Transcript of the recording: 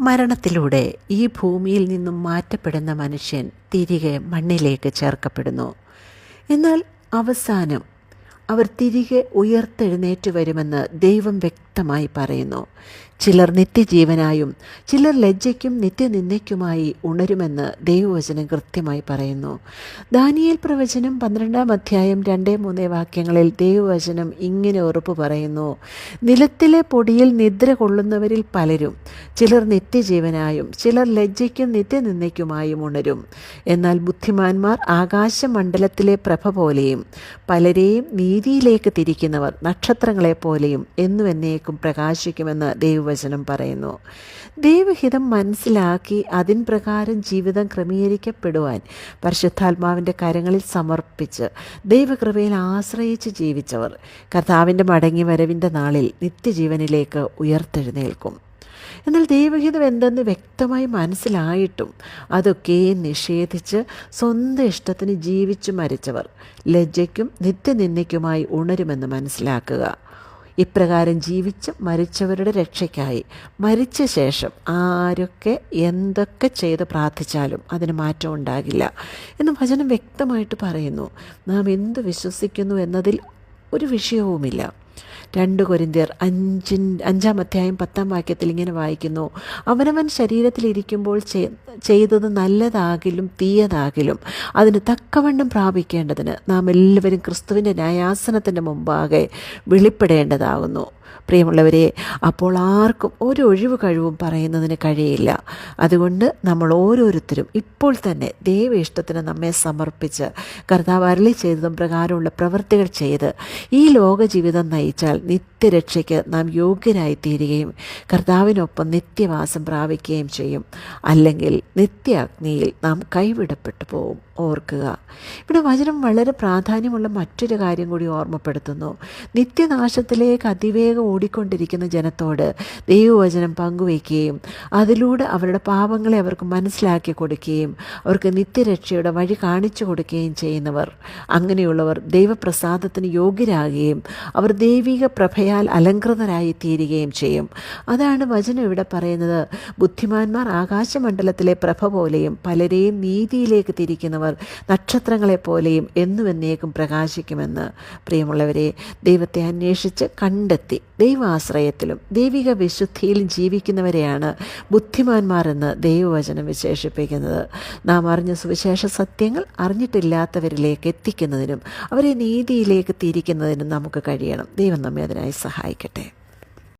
മരണത്തിലൂടെ ഈ ഭൂമിയിൽ നിന്നും മാറ്റപ്പെടുന്ന മനുഷ്യൻ തിരികെ മണ്ണിലേക്ക് ചേർക്കപ്പെടുന്നു. എന്നാൽ അവസാനം അവർ തിരികെ ഉയർത്തെഴുന്നേറ്റ് വരുമെന്ന് ദൈവം വ്യക്തമായി പറയുന്നു. ചിലർ നിത്യജീവനായും ചിലർ ലജ്ജയ്ക്കും നിത്യനിന്ദയ്ക്കുമായി ഉണരുമെന്ന് ദൈവവചനം കൃത്യമായി പറയുന്നു. ദാനിയേൽ പ്രവചനം പന്ത്രണ്ടാം അധ്യായം രണ്ടേ മൂന്നേ വാക്യങ്ങളിൽ ദൈവവചനം ഇങ്ങനെ ഉറപ്പ് പറയുന്നു. നിലത്തിലെ പൊടിയിൽ നിദ്ര കൊള്ളുന്നവരിൽ പലരും ചിലർ നിത്യജീവനായും ചിലർ ലജ്ജയ്ക്കും നിത്യനിന്ദയ്ക്കുമായും ഉണരും. എന്നാൽ ബുദ്ധിമാന്മാർ ആകാശമണ്ഡലത്തിലെ പ്രഭ പോലെയും പലരെയും നീതിയിലേക്ക് തിരിക്കുന്നവർ നക്ഷത്രങ്ങളെപ്പോലെയും എന്നുവെന്നേക്കും പ്രകാശിക്കുമെന്ന് ദൈവവചനം പറയുന്നു. ദൈവഹിതം മനസ്സിലാക്കി അതിൻ പ്രകാരം ജീവിതം ക്രമീകരിക്കപ്പെടുവാൻ പരിശുദ്ധാത്മാവിന്റെ കരങ്ങളിൽ സമർപ്പിച്ച് ദൈവകൃപയിൽ ആശ്രയിച്ച് ജീവിച്ചവർ കർത്താവിന്റെ മടങ്ങി വരവിന്റെ നാളിൽ നിത്യജീവനിലേക്ക് ഉയർത്തെഴുന്നേൽക്കും. എന്നാൽ ദൈവഹിതം എന്തെന്ന് വ്യക്തമായി മനസ്സിലായിട്ടും അതൊക്കെ നിഷേധിച്ച് സ്വന്തം ഇഷ്ടത്തിന് ജീവിച്ചു മരിച്ചവർ ലജ്ജയ്ക്കും നിത്യനിന്ദയ്ക്കുമായി ഉണരുമെന്ന് മനസ്സിലാക്കുക. ഇപ്രകാരം ജീവിച്ച് മരിച്ചവരുടെ രക്ഷയ്ക്കായി. മരിച്ച ശേഷം ആരൊക്കെ എന്തൊക്കെ ചെയ്ത് പ്രാർത്ഥിച്ചാലും അതിന് മാറ്റം ഉണ്ടാകില്ല. എന്ന് വചനം വ്യക്തമായിട്ട് പറയുന്നു. നാം എന്ത് വിശ്വസിക്കുന്നു എന്നതിൽ ഒരു വിഷയവുമില്ല. രണ്ട് കൊരിന്തിയർ അഞ്ചിൻ അഞ്ചാം അധ്യായം പത്താം വാക്യത്തിൽ ഇങ്ങനെ വായിക്കുന്നു. അവനവൻ ശരീരത്തിലിരിക്കുമ്പോൾ ചെയ്തത് നല്ലതാകിലും തീയതാകിലും അതിന് തക്കവണ്ണം പ്രാപിക്കേണ്ടതിന് നാം എല്ലാവരും ക്രിസ്തുവിന്റെ ന്യായാസനത്തിന്റെ മുമ്പാകെ വെളിപ്പെടേണ്ടതാകുന്നു പ്രിയമുള്ളവരെ അപ്പോൾ ആർക്കും ഒരു ഒഴിവ് കഴിവും പറയുന്നതിന് കഴിയില്ല. അതുകൊണ്ട് നമ്മൾ ഓരോരുത്തരും ഇപ്പോൾ തന്നെ ദൈവ ഇഷ്ടത്തിന് നമ്മെ സമർപ്പിച്ച് കർത്താവ് അരളി ചെയ്തതും പ്രകാരമുള്ള പ്രവൃത്തികൾ ചെയ്ത് ഈ ലോക ജീവിതം നയിച്ചാൽ നിത്യരക്ഷയ്ക്ക് നാം യോഗ്യരായി തീരുകയും കർത്താവിനൊപ്പം നിത്യവാസം പ്രാപിക്കുകയും ചെയ്യും. അല്ലെങ്കിൽ നിത്യ അഗ്നിയിൽ നാം കൈവിടപ്പെട്ടു പോവും. ഓർക്കുക. ഇവിടെ വചനം വളരെ പ്രാധാന്യമുള്ള മറ്റൊരു കാര്യം കൂടി ഓർമ്മപ്പെടുത്തുന്നു. നിത്യനാശത്തിലേക്ക് അതിവേഗം ഓടിക്കൊണ്ടിരിക്കുന്ന ജനത്തോട് ദൈവവചനം പങ്കുവയ്ക്കുകയും അതിലൂടെ അവരുടെ പാപങ്ങളെ അവർക്ക് മനസ്സിലാക്കി കൊടുക്കുകയും അവർക്ക് നിത്യരക്ഷയുടെ വഴി കാണിച്ചു കൊടുക്കുകയും ചെയ്യുന്നവർ. അങ്ങനെയുള്ളവർ ദൈവപ്രസാദത്തിന് യോഗ്യരാകുകയും അവർ ദൈവിക പ്രഭയാൽ അലങ്കൃതരായി തീരുകയും ചെയ്യും. അതാണ് വചനം ഇവിടെ പറയുന്നത്. ബുദ്ധിമാന്മാർ ആകാശമണ്ഡലത്തിലെ പ്രഭ പോലെയും പലരെയും നീതിയിലേക്ക് തിരിക്കുന്നവർ നക്ഷത്രങ്ങളെ നക്ഷത്രങ്ങളെപ്പോലെയും എന്നുവെന്നേക്കും പ്രകാശിക്കുമെന്ന്. പ്രിയമുള്ളവരെ ദൈവത്തെ അന്വേഷിച്ച് കണ്ടെത്തി ദൈവാശ്രയത്തിലും ദൈവിക വിശുദ്ധിയിലും ജീവിക്കുന്നവരെയാണ് ബുദ്ധിമാന്മാരെന്ന് ദൈവവചനം വിശേഷിപ്പിക്കുന്നത്. നാം അറിഞ്ഞ സുവിശേഷ സത്യങ്ങൾ അറിഞ്ഞിട്ടില്ലാത്തവരിലേക്ക് എത്തിക്കുന്നതിനും അവരെ നീതിയിലേക്ക് തിരിക്കുന്നതിനും നമുക്ക് കഴിയണം. ദൈവം നമ്മെ അതിനായി സഹായിക്കട്ടെ.